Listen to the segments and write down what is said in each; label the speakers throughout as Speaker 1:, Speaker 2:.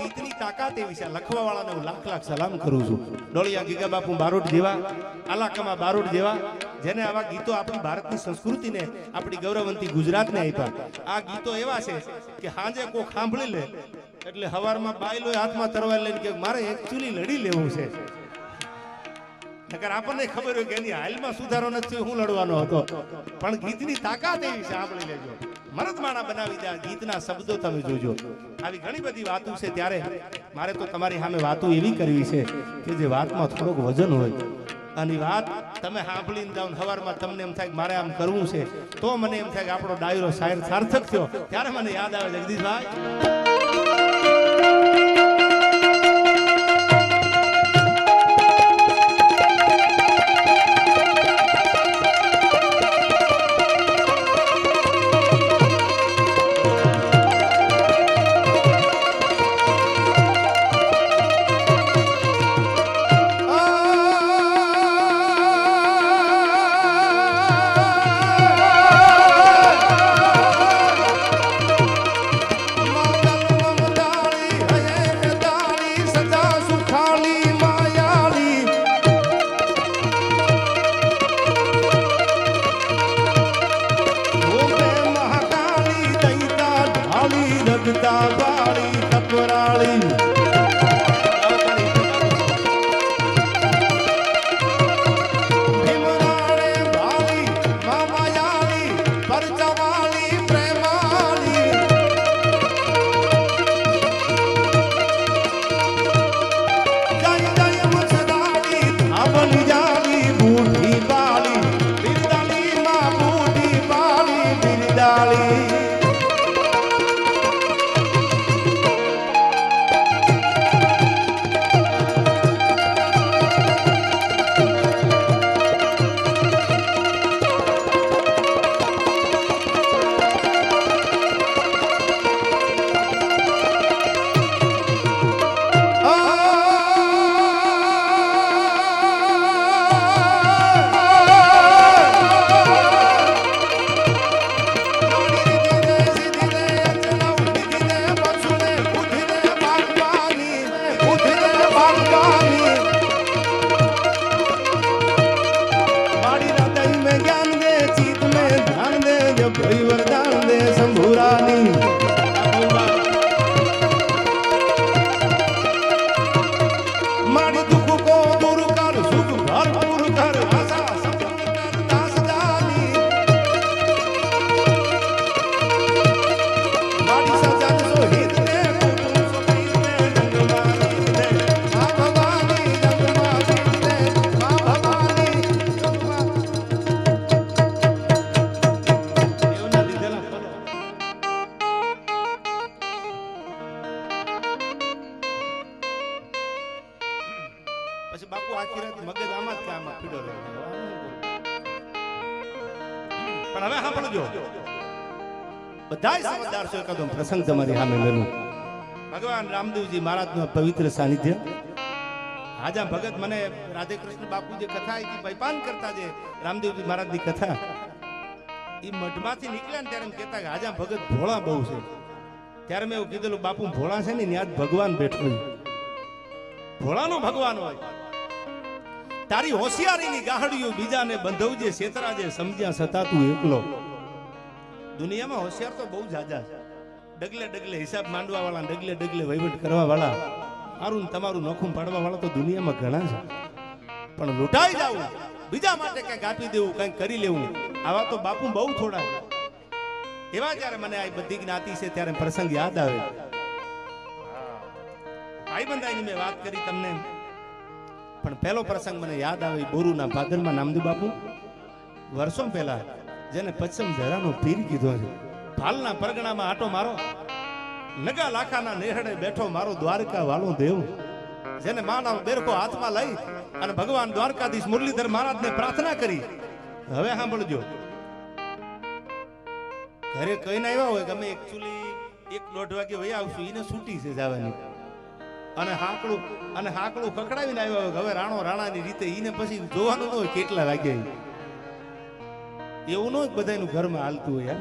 Speaker 1: ગીતની તાકાત એવી છે. લખવા વાળાને હું લાખ લાખ સલામ કરું છું. ડોળિયા ગીગા બાપુ બારોટ જેવા, આલાકામાં બારોટ જેવા, જેને આવા ગીતો આપણી ભારતની સંસ્કૃતિને, આપણી ગૌરવંતી ગુજરાતને આપ્યા. આ ગીતો એવા છે કે હાંજે કોક સાંભળી લે, એટલે હવારમાં બાયલો હાથમાં તરવા લઈને કે મારે એકચ્યુઅલી લડી લેવું છે. નકર આપણને ખબર હોય કે એની હાલમાં સુધારો નથી હું લડવાનો હતો. પણ ગીતની તાકાત એવી છે, સાંભળી લેજો. મરદમાણા બનાવી દે ગીતના શબ્દો તમે જોજો. આવી ઘણી બધી વાતો છે ત્યારે મારે તો તમારી સામે વાતો એવી કરવી છે કે જે વાતમાં થોડોક વજન હોય. અને વાત તમે સાંભળીને જાઓ સવારમાં તમને એમ થાય કે મારે આમ કરવું છે. તો મને એમ થાય કે આપણો ડાયરો શાયર સાર્થક થયો. ત્યારે મને યાદ આવે જગદીશભાઈ. ದೈವರ બાપુ આખી રાત મગજ આમાં જ કામ પીડો પણ હવે સાંભળજો. બધાય સમજદાર છો, એકાદો પ્રસંગ તમારી સામે મેલું ભગવાન રામદેવજી મહારાજનું નું પવિત્ર સાનિધ્ય. હાજા ભગત મને રાધે કૃષ્ણ બાપુ જે કથા હતી, પૈપાન કરતા જે રામદેવજી મહારાજની કથા, એ મઠમાંથી નીકળ્યા ને ત્યારે કહેતા કે હાજા ભગત ભોળા બહુ છે. ત્યારે મેં એવું કીધેલું, બાપુ ભોળા છે ને ત્યાં ભગવાન બેઠો ભોળાનો ભગવાન હોય. તારી હોશિયારીની ગાહડીઓ બીજાને બંધવજે છેતરાજે સમજ્યા છતાં તું એકલો. દુનિયામાં હોશિયાર તો બહુ જાજા છે. ડગલે ડગલે હિસાબ માંડવા વાળા ડગલે ડગલે વહીવટ કરવા વાળા મારું તમારું નોખું પાડવા વાળા તો દુનિયામાં ઘણા છે. પણ લૂંટાઈ જવું બીજા માટે કંઈક આપી દેવું, કંઈક કરી લેવું. આવા તો બાપુ બહુ થોડા એવા જ્યારે મને આ બધી જ્ઞાતિ છે ત્યારે પ્રસંગ યાદ આવે. ભાઈબંધાઈની મેં વાત કરી તમને. પણ પહેલો પ્રસંગ મને યાદ આવે બોરુના ભાદરમાં નામદેવ બાપુ. વર્ષો પહેલા જેને પશ્ચિમ જરાનો પીર કીધો છે. ભાલના પરગણામાં આટો મારો. નગા લાખાના નેહડે બેઠો મારો દ્વારકા વાલો દેવ. જેને માનવ બેરકો હાથમાં લઈ અને ભગવાન દ્વારકાધીશ મુરલીધર મહારાજને પ્રાર્થના કરી. હવે સાંભળજો. ઘરે કહીને આવ્યા હોય કે અમે એકચ્યુઅલી એક દોઢ વાગે વહી આવશું, એને છૂટી છે જવાની. અને હાકડું અને હાકડું ખકડાવીને આવ્યો હવે રાણો રાણાની રીતે એને પછી જોવાનું ન હોય કેટલા લાગે એવું ન હોય બધાનું ઘરમાં હાલતું હોય યાર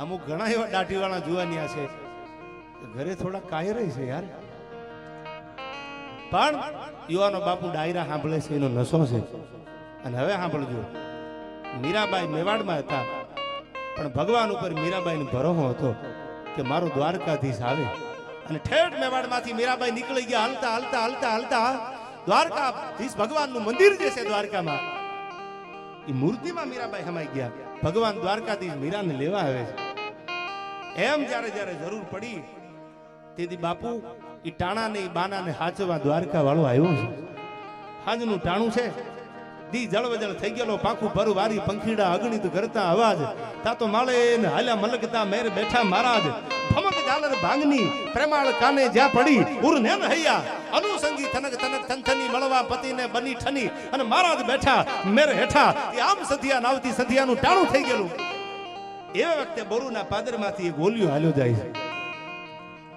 Speaker 1: અમુક ઘણા એવા દાઢીવાળા જુવાનિયા છે. ઘરે થોડા કાયર છે યાર. પણ યુવાનો બાપુ ડાયરા સાંભળે છે, એનો નશો છે. અને હવે સાંભળજો. મીરાબાઈ મેવાડમાં હતા. પણ ભગવાન ઉપર મીરાબાઈને ભરોસો હતો. કે મારો દ્વારકાધીશ આવે. અને ઠેઠ મેવાડમાંથી મીરાબાઈ નીકળી ગયા, હાલતા હાલતા હાલતા હાલતા. દ્વારકાધીશ ભગવાનનું મંદિર જે છે દ્વારકામાં, એ મૂર્તિમાં મીરાબાઈ હમાઈ ગયા. ભગવાન દ્વારકાધીશ મીરાને લેવા આવે છે. એમ જ્યારે જ્યારે જરૂર પડી, તેથી બાપુ એ ટાણાને બાના બાનાને હાચવા દ્વારકા વાળો આવ્યો છે. આજનું ટાણું છે. દી જળવજળ થઈ ગયેલો, પાખું ભરું, વારી, પંખીડા, અગણિત કરતા અવાજ. તાતો માળે હાલ્યા મલકતા મેર બેઠા મહારાજ. ભમક ઝાલર ભાંગની પ્રેમાળ કાને જ્યાં પડી, ઉર નેન હૈયા. અનુસંગી થનક થનક થનથની મળવા પતિને બની ઠની. અને મહારાજ બેઠા મેર હેઠા. એ આમ સધિયા નાવતી સધિયાનું ટાણું થઈ ગયેલું. એવા વખતે બોરુના પાદરમાંથી એક ઓલિયો હાલ્યો જાય છે.